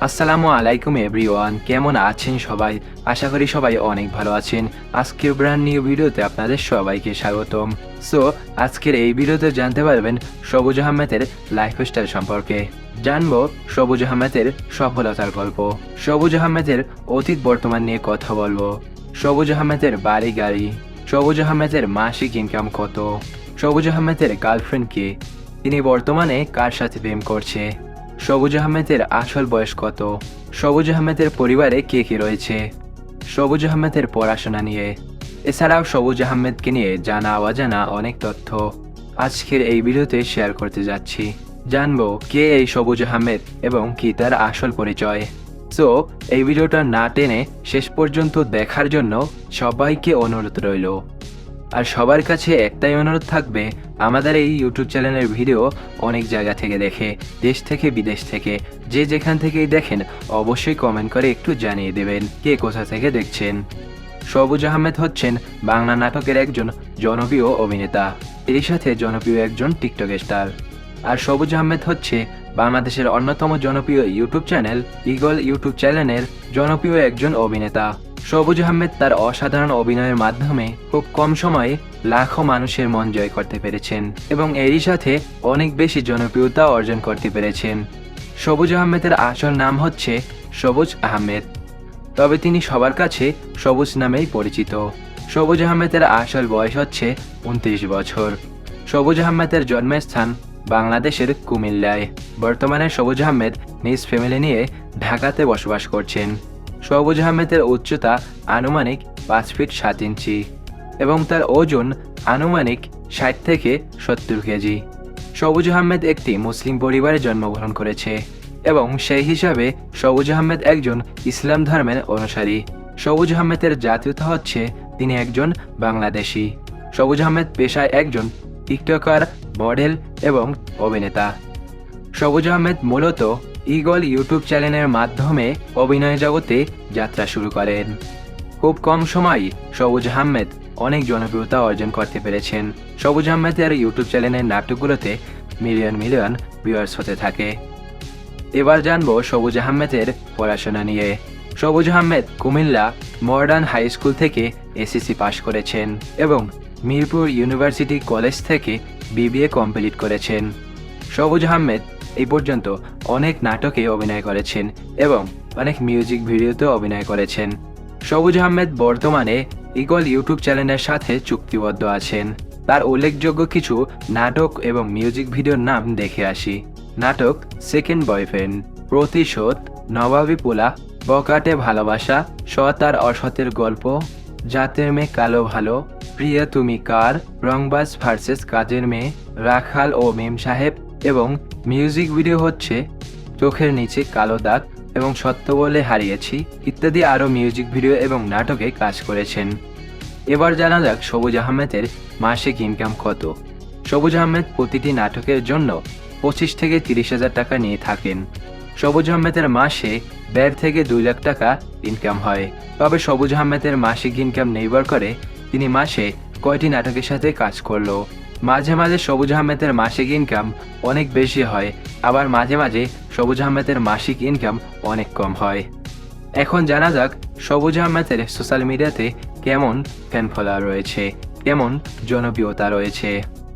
আসসালামু আলাইকুম এভরিওয়ান, কেমন আছেন সবাই? আশা করি সবাই অনেক ভালো আছেন। আজকের ব্র্যান্ড নিউ ভিডিওতে আপনাদের সবাইকে স্বাগতম। সো আজকের এই ভিডিওতে জানতে পারবেন সবুজ আহমেদের লাইফস্টাইল সম্পর্কে। জানব সবুজ আহমেদের সফলতার গল্প। সবুজ আহমেদের অতীত বর্তমান নিয়ে কথা বলব। সবুজ আহমেদের বাড়ি গাড়ি। সবুজ আহমেদের মাসিক ইনকাম কত। সবুজ আহমেদের গার্লফ্রেন্ড কে। তিনি বর্তমানে কার সাথে প্রেম করছে? সবুজ আহমেদের আসল বয়স কত? সবুজ আহমেদের পরিবারে কে কে রয়েছে? সবুজ আহমেদের পড়াশোনা নিয়ে। এছাড়াও সবুজ আহমেদকে নিয়ে জানা অজানা অনেক তথ্য। আজকের এই ভিডিওতে শেয়ার করতে যাচ্ছি। জানব কে এই সবুজ আহমেদ এবং কি তার আসল পরিচয়। সো এই ভিডিওটা না টেনে শেষ পর্যন্ত দেখার জন্য সবাইকে অনুরোধ রইল। আর সবার কাছে একটাই অনুরোধ থাকবে, আমাদের এই ইউটিউব চ্যানেলের ভিডিও অনেক জায়গা থেকে দেখে, দেশ থেকে বিদেশ থেকে, যে যেখান থেকেই দেখেন, অবশ্যই কমেন্ট করে একটু জানিয়ে দেবেন কে কোথা থেকে দেখছেন। সবুজ আহমেদ হচ্ছেন বাংলা নাটকের একজন জনপ্রিয় অভিনেতা এর সাথে জনপ্রিয় একজন টিকটক স্টার আর সবুজ আহমেদ হচ্ছে বাংলাদেশের অন্যতম জনপ্রিয় ইউটিউব চ্যানেল ইগল ইউটিউব চ্যানেলের জনপ্রিয় একজন অভিনেতা। সবুজ আহমেদ তার অসাধারণ অভিনয়ের মাধ্যমে খুব কম সময়ে লাখো মানুষের মন জয় করতে পেরেছেন এবং এরই সাথে অনেক বেশি জনপ্রিয়তা অর্জন করতে পেরেছেন। সবুজ আহমেদের আসল নাম হচ্ছে সবুজ আহমেদ। তবে তিনি সবার কাছে সবুজ নামেই পরিচিত। সবুজ আহমেদের আসল বয়স হচ্ছে উনত্রিশ বছর। সবুজ আহমেদের জন্মস্থান বাংলাদেশের কুমিল্লায়। বর্তমানে সবুজ আহমেদ নিজ ফ্যামিলি নিয়ে ঢাকাতে বসবাস করছেন। সবুজ আহমেদের উচ্চতা আনুমানিক পাঁচ ফিট সাত ইঞ্চি এবং তার ওজন আনুমানিক ষাট থেকে সত্তর কেজি। সবুজ আহমেদ একটি মুসলিম পরিবারে জন্মগ্রহণ করেছে এবং সেই হিসাবে সবুজ আহমেদ একজন ইসলাম ধর্মের অনুসারী। সবুজ আহমেদের জাতীয়তা হচ্ছে তিনি একজন বাংলাদেশি। সবুজ আহমেদ পেশায় একজন টিকটকার, মডেল এবং অভিনেতা। সবুজ আহমেদ মূলত ইগল ইউটিউব চ্যানেলের মাধ্যমে অভিনয় জগতে যাত্রা শুরু করেন। খুব কম সময় সবুজ আহমেদ অনেক জনপ্রিয়তা অর্জন করতে পেরেছেন। সবুজ আহমেদের ইউটিউব চ্যানেলের নাটকগুলোতে মিলিয়ন মিলিয়ন ভিউয়ার্স হতে থাকে। এবার জানব সবুজ আহমেদের পড়াশোনা নিয়ে। Sabuj Ahmed Comilla modern high school থেকে এসএসসি পাশ করেছেন এবং মিরপুর ইউনিভার্সিটি কলেজ থেকে বিবিএ কমপ্লিট করেছেন। সবুজ আহমেদ এই পর্যন্ত অনেক নাটকে অভিনয় করেছেন এবং অনেক মিউজিক ভিডিওতেও অভিনয় করেছেন। সবুজ আহমেদ বর্তমানে ইগল ইউটিউব চ্যানেলের সাথে চুক্তিবদ্ধ আছেন। তার উল্লেখযোগ্য কিছু নাটক এবং মিউজিক ভিডিওর নাম দেখে আসি। নাটক সেকেন্ড বয়ফ্রেন্ড প্রতিশোধ, নবাবী পোলা, বকাটে ভালোবাসা, সৎ আর অসতের গল্প জাতের মেয়ে কালো ভালো, প্রিয়া তুমি কার, রংবাজ ভার্সেস কাজের মেয়ে, রাখাল ও মেম সাহেব এবং মিউজিক ভিডিও হচ্ছে চোখের নিচে কালো দাগ এবং সত্য বলে হারিয়েছি ইত্যাদি আরও মিউজিক ভিডিও এবং নাটকে কাজ করেছেন। এবার জানা যাক সবুজ আহমেদের মাসিক ইনকাম কত। সবুজ আহমেদ প্রতিটি নাটকের জন্য পঁচিশ থেকে তিরিশ হাজার টাকা নিয়ে থাকেন। সবুজ আহমেদের মাসে দেড় থেকে দুই লাখ টাকা ইনকাম হয়। তবে সবুজ আহমেদের মাসিক ইনকাম নির্ভর করে তিনি মাসে কয়টি নাটকের সাথে কাজ করল। মাঝে মাঝে সবুজ আহমেদের মাসিক ইনকাম অনেক বেশি হয়, আবার মাঝে মাঝে সবুজ আহমেদের মাসিক ইনকাম অনেক কম হয়। এখন জানা যাক সবুজ আহমেদের সোশ্যাল মিডিয়াতে কেমন ফ্যান ফলোয়ার রয়েছে, কেমন জনপ্রিয়তা রয়েছে।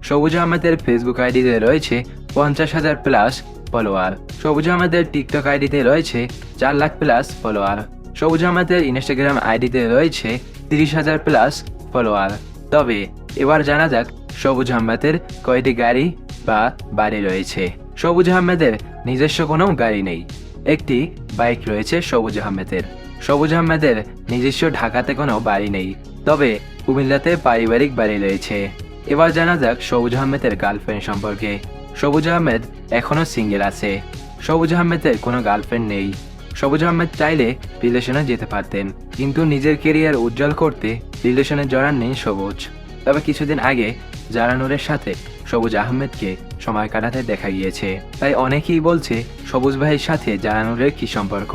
সবুজ আহমেদের ফেসবুক আইডিতে রয়েছে পঞ্চাশ হাজার প্লাস ফলোয়ার সবুজ আহমেদের টিকটক আইডিতে রয়েছে চার লাখ প্লাস ফলোয়ার সবুজ আহমেদের ইনস্টাগ্রাম আইডিতে রয়েছে তিরিশ হাজার প্লাস ফলোয়ার তবে এবার জানা যাক সবুজ আহমেদের কয়টি গাড়ি বা বাড়ি রয়েছে? সবুজ আহমেদের নিজস্ব কোনো গাড়ি নেই। একটি বাইক রয়েছে সবুজ আহমেদের। সবুজ আহমেদের নিজস্ব ঢাকাতে কোনো বাড়ি নেই। তবে কুমিল্লাতে পারিবারিক বাড়ি রয়েছে। এবার জানা যাক সবুজ আহমেদের গার্লফ্রেন্ড সম্পর্কে। সবুজ আহমেদ এখনও সিঙ্গেল আছে। সবুজ আহমেদের কোনো গার্লফ্রেন্ড নেই। সবুজ আহমেদ চাইলে রিলেশনে যেতে পারতেন, কিন্তু নিজের কেরিয়ার উজ্জ্বল করতে রিলেশনে জড়ান নেই সবুজ। তবে কিছুদিন আগে জারানুরের সাথে সবুজ আহমেদকে সময় কাটাতে দেখা গিয়েছে, তাই অনেকেই বলছে সবুজ ভাইয়ের সাথে জারানুরের কি সম্পর্ক।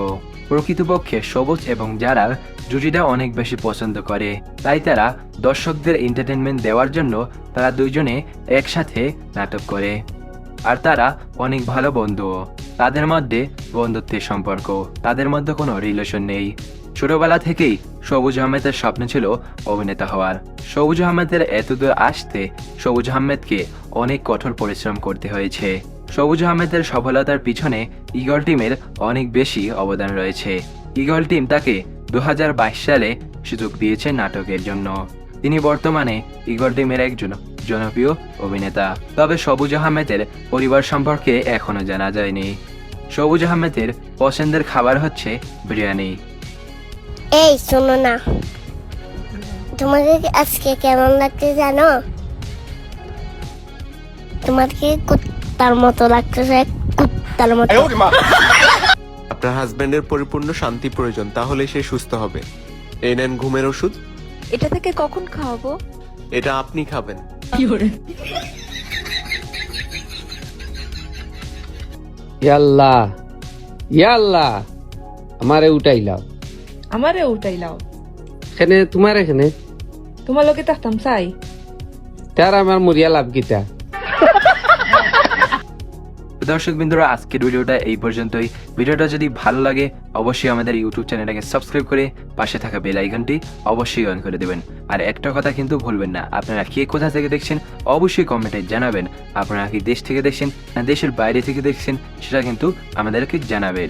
প্রকৃতপক্ষে সবুজ এবং জারার জুটিটা অনেক বেশি পছন্দ করে, তাই তারা দর্শকদের এন্টারটেনমেন্ট দেওয়ার জন্য তারা দুইজনে একসাথে নাটক করে। আর তারা অনেক ভালো বন্ধুও। তাদের মধ্যে বন্ধুত্বের সম্পর্ক, তাদের মধ্যে কোনো রিলেশন নেই। ছোটবেলা থেকেই সবুজ আহমেদের স্বপ্ন ছিল অভিনেতা হওয়ার। সবুজ আহমেদের এতদূর আসতে সবুজ আহমেদকে অনেক কঠোর পরিশ্রম করতে হয়েছে। সবুজ আহমেদের সফলতার পিছনে ইগল টিমের অনেক বেশি অবদান রয়েছে। ইগল টিম তাকে দু হাজার বাইশ সালে সুযোগ দিয়েছে নাটকের জন্য। তিনি বর্তমানে ইগল টিমের একজন জনপ্রিয় অভিনেতা। তবে সবুজ আহমেদের পরিবার সম্পর্কে এখনও জানা যায়নি। সবুজ আহমেদের পছন্দের খাবার হচ্ছে বিরিয়ানি। এই শোনো না। তোমাকে আজকে কেমন লাগছে জানো? তোমার কি কুত্তার মতো লাগতেছে কুত্তার মতো। আপনার হাজবেন্ডের পরিপূর্ণ শান্তি প্রয়োজন তাহলে সে সুস্থ হবে। এই নেন ঘুমের ওষুধ। এটা থেকে কখন খাওয়াবো? এটা আপনি খাবেন। ইয়াল্লা ইয়াল্লা আমারে উঠাইলাও আমারে উঠাইলাও এখানে তোমার এখানে? তোমার লোকে তাহতাম চাই। তার আমার মরিয়া লাভ গীতা দর্শক বিন্দুরা আজকের ভিডিওটা এই পর্যন্তই। ভিডিওটা যদি ভালো লাগে, অবশ্যই আমাদের ইউটিউব চ্যানেলটাকে সাবস্ক্রাইব করে পাশে থাকা বেল আইকনটি অবশ্যই অন করে দেবেন। আর একটা কথা কিন্তু ভুলবেন না, আপনারা কে কোথা থেকে দেখছেন, অবশ্যই কমেন্টে জানাবেন। আপনারা কি দেশ থেকে দেখছেন, না দেশের বাইরে থেকে দেখছেন, সেটা কিন্তু আমাদেরকে জানাবেন।